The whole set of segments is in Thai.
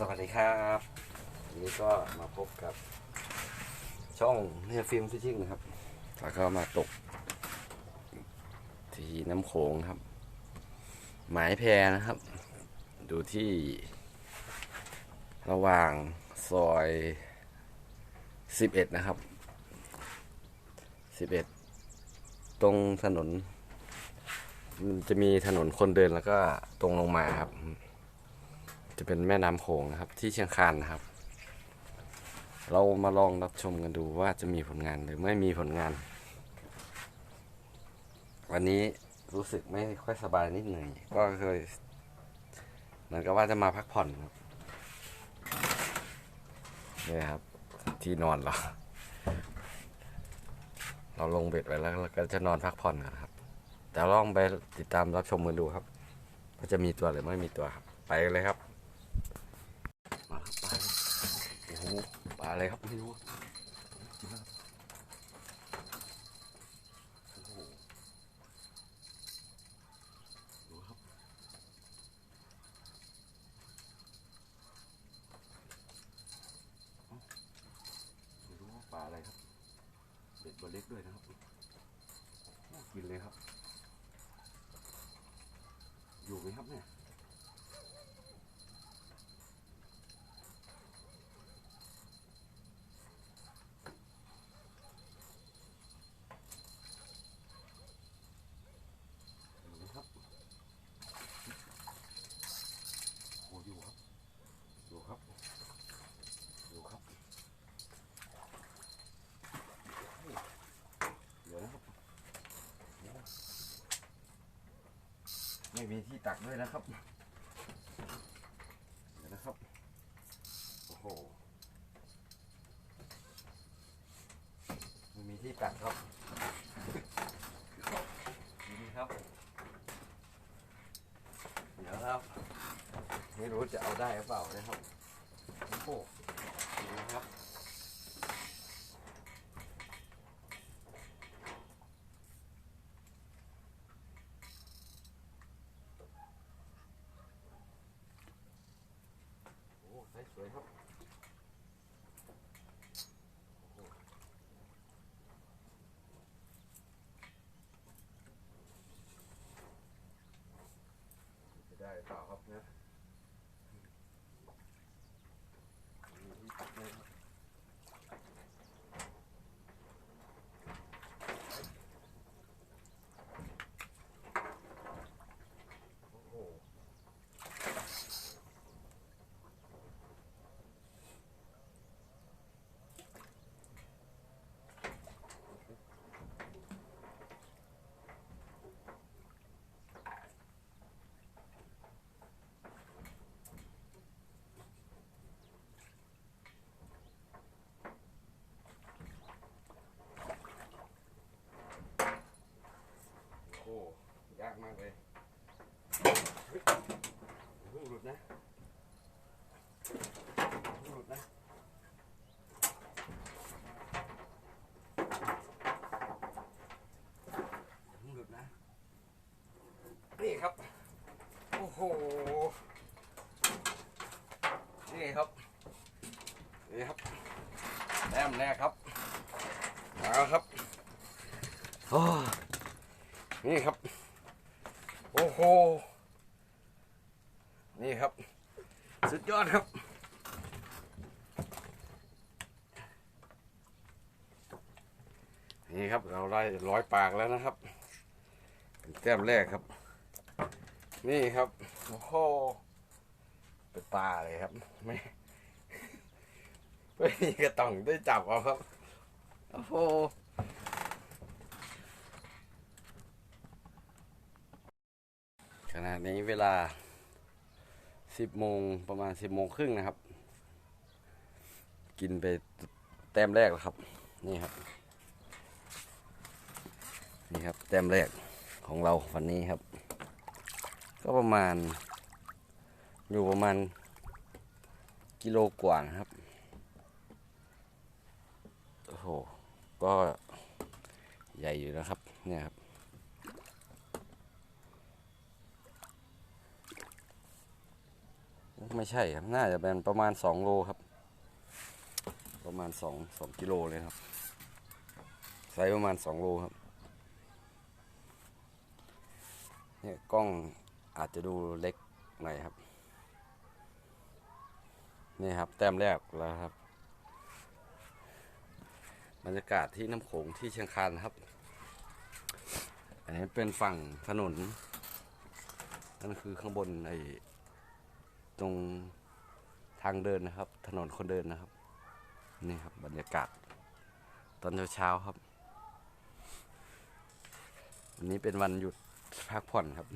สวัสดีครับวันนี้ก็มาพบกับ ช่องเนียฟิล์มฟิชชิ่งนะครับแล้วก็มาตก ที่น้ำโขงครับ หมายแพนะครับ ดูที่ ระหว่างซอย 11 นะครับ 11 ตรงถนนมันจะมีถนนคนเดินแล้วก็ตรงลงมาครับ จะเป็นแม่น้ำโขงนะครับ ที่เชียงคานนะครับ เรามาลองรับชมกันดูว่าจะมีผลงานหรือไม่มีผลงาน วันนี้รู้สึกไม่ค่อยสบายนิดหน่อยก็เคยเหมือนกับว่าจะมาพักผ่อนครับนี่ครับ ที่นอนเราเราลงเบ็ดไว้แล้วเราก็จะนอนพักผ่อนกันครับ แต่ลองไปติดตามรับชมกันดูครับว่าจะมีตัวหรือไม่มีตัวครับ ไปกันเลยครับ มาครับปลาเลยโอ้โหปลาอะไรครับไม่รู้โอ้โหดูครับไม่รู้ว่าปลาอะไรครับเบ็ดตัวเล็กด้วยนะครับกินเลยครับ อยู่ไหมครับเนี่ย อยู่ไหมครับโอ้อยู่ครับ อยู่ครับ อยู่ครับเดี๋ยวนะครับเดี๋ยว ไม่มีที่ตักด้วยนะครับเดี๋ยวนะครับ โอ้โห ไม่มีที่ตักครับนี่ครับ เดี๋ยวครับ ไม่รู้จะเอาได้หรือเปล่านะครับโอ้โหนี่นะครับ โอ้ใสสวยครับโอ้โหจะได้หรือเปล่าครับนะมีที่ตักเลยครับโอ้โห โอ้ยากมาก เลยเฮ้ยหลุดนะหลุดนะหลุดนะ นี่ครับ โอ้โห นี่ครับนี่ครับแต้มแรกครับ มาวครับโอ้นี่ครับ โอ้โห นี่ครับ สุดยอดครับ นี่ครับเราได้ร้อยปากแล้วนะครับ เป็นแต้มแรกครับ นี่ครับ โอ้โห เป็นปลาเลยครับ ไม่ไม่มีกระต่องได้จับเอาครับ โอ้โห ณะนี้เวลาสิบโมงประมาณสิบโมงครึ่งนะครับ กินไปแต้มแรกแล้วครับ นี่ครับ นี่ครับ แต้มแรกของเราวันนี้ครับ ก็ประมาณ อยู่ประมาณกิโลกว่านะครับ โอ้โห ก็ใหญ่อยู่นะครับ ม ไม่ใช่ครับ น่าจะเป็นประมาณสองโลครับ ประมาณสองสองกิโลเลยครับไซส์ประมาณสองโลครับเนี่ยกล้องอาจจะดูเล็กหน่อยครับ นี่ครับ แต้มแรกแล้วครับบรรยากาศที่น้ำโขงที่เชียงคานครับ อันนี้เป็นฝั่งถนนนั่นคือข้างบนไอ ตรงทางเดินนะครับ ถนนคนเดินนะครับ นี่ครับบรรยากาศ ตอนเช้าๆครับ วันนี้เป็นวันหยุดพักผ่อนครับ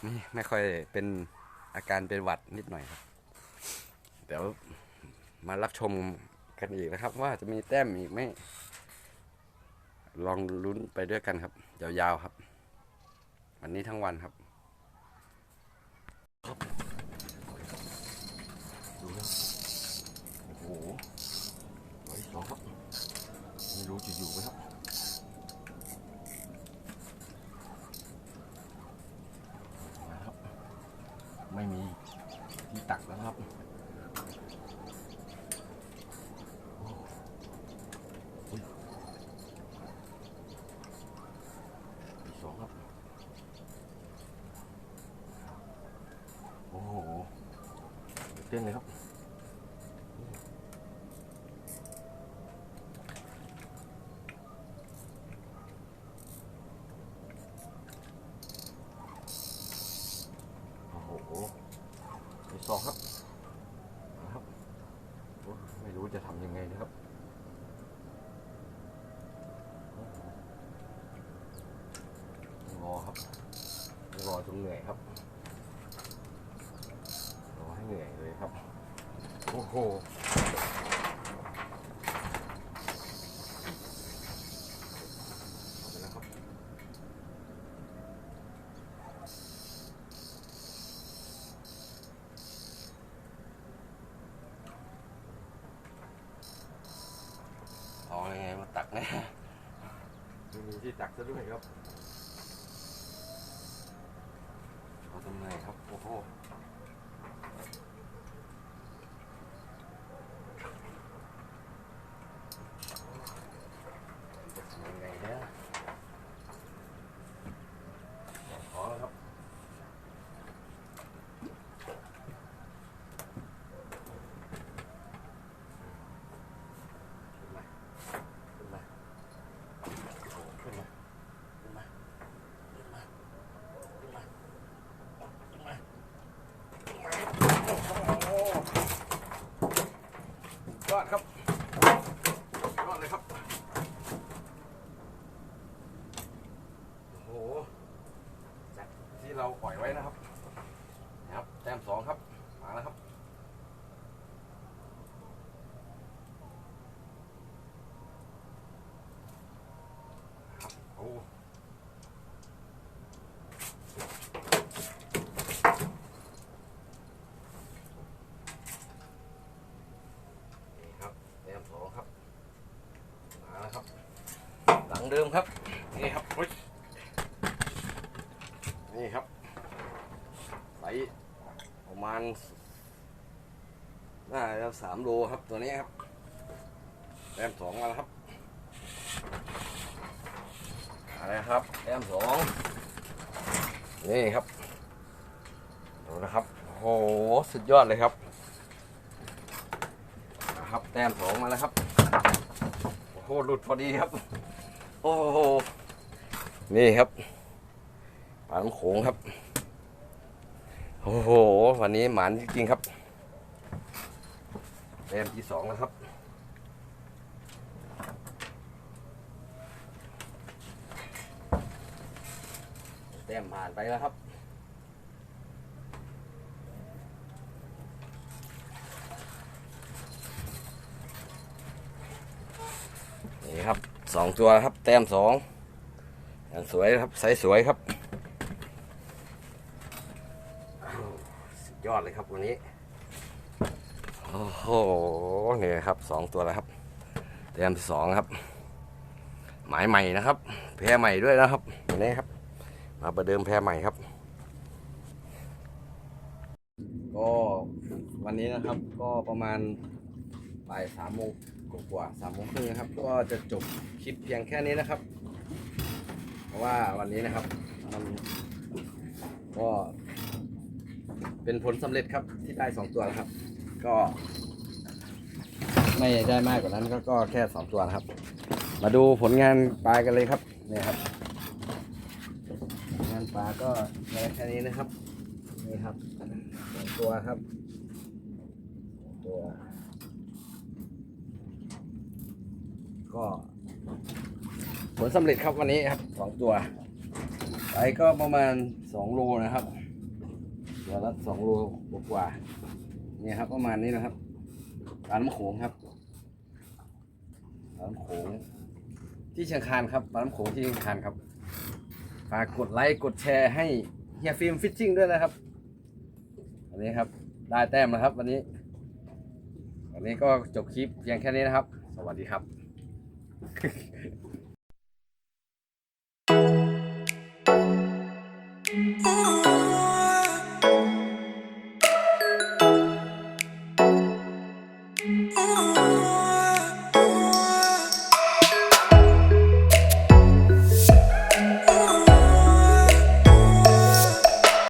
ไม่ไม่ค่อยเป็นอาการเป็นหวัดนิดหน่อยครับ เดี๋ยวมารับชมกันอีกนะครับ ว่าจะมีแต้มอีกไหมลองลุ้นไปด้วยกันครับยาวๆครับ วันนี้ทั้งวันครับ ดูนะ โอ้หร้อยสองครับไม่รู้จะอยู่ไหมครับมาครับ ไม่มีที่ตักแล้วครับอุ้ยอีกสองครับ โอ้โหเต้นเลยครับ โอ้โหอีกสองครับนะครับโอ้ไม่ รู้จะทำยังไงนะครับรอครับรอจนเหนื่อยครับรอให้เหนื่อยเลยครับ โอ้โหเอาไปแล้วครับ เอายังไงมาตัก เลย ไม่มีที่ตักซะด้วยครับเอาทำไงครับ โอ้โหจะทำยังไงเนี่ยพอแล้วครับ ขึ้นมา ขึ้นมาโอ้โหขึ้นมา ขึ้นมา ขึ้นมา ขึ้นมา ขึ้นมา โอ้โหยอดครับยอดเลยครับ โอ้โห จากที่เราปล่อยไว้นะครับนะครับ แต้มสองครับมาแล้วครับครับโอ้นี่ครับแต้มสองครับมาแล้วครับหลังเดิมครับ นี่ครับอุ๊ยนี่ครับไซส์ ประมาณน่าจะสามโลครับตัวนี้ครับแต้มสองมาแล้วครับอะไรครับแต้มสองนี่ครับดูนะครับโหสุดยอดเลยครับครับแต้มสองมาแล้วครับโอ้โหหลุดพอดีครับ โอ้โหนี่ครับปลาน้ำโขงครับ โอ้โห วันนี้หมานจริงๆครับแต้มที่สองแล้วครับ แต้มผ่านไปแล้วครับนี่ครับสองตัวครับ แต้มสองอย่างสวยครับไซส์สวยครับอ้าวสุด ยอดเลยครับวันนี้ โอ้โหนี่ครับสองตัวแล้วครับแต้มที่สองครับ หมายใหม่นะครับแพ้ใหม่ด้วยนะครับวันนี้ครับ มาประเดิมแพ้ใหม่ครับ ก็วันนี้นะครับก็ประมาณบ่ายสามโมงกว่าๆสามโมงครึ่งนะครับ ก็จะจบคลิปเพียงแค่นี้นะครับ เพราะว่าวันนี้นะครับมันก็ เป็นผลสำเร็จครับที่ได้สองตัวครับ ก็ ไม่ได้มากกว่านั้นก็ก็แค่สองตัวนะครับ มาดูผลงานปลากันเลยครับนี่ครับ งานปลาก็แค่นี้นะครับนี่ครับสองตัวครับตัวก็ ผลสำเร็จครับวันนี้ครับสองตัวไปก็ประมาณสองโลนะครับ ตัวละสองโลกว่าๆนี่ยครับประมาณนี้นะครับปลาน้ำโขงครับปลาน้ำโขงที่เชียงคานครับปลาน้ำโขงที่เชียงคานครับฝากกดไลค์กดแชร์ให้เฮียฟิล์มฟิชชิ่งด้วยนะครับวันนี้ครับได้แต้มนะครับ วันนี้ วันนี้ก็จบคลิปเพียงแค่นี้นะครับ สวัสดีครับ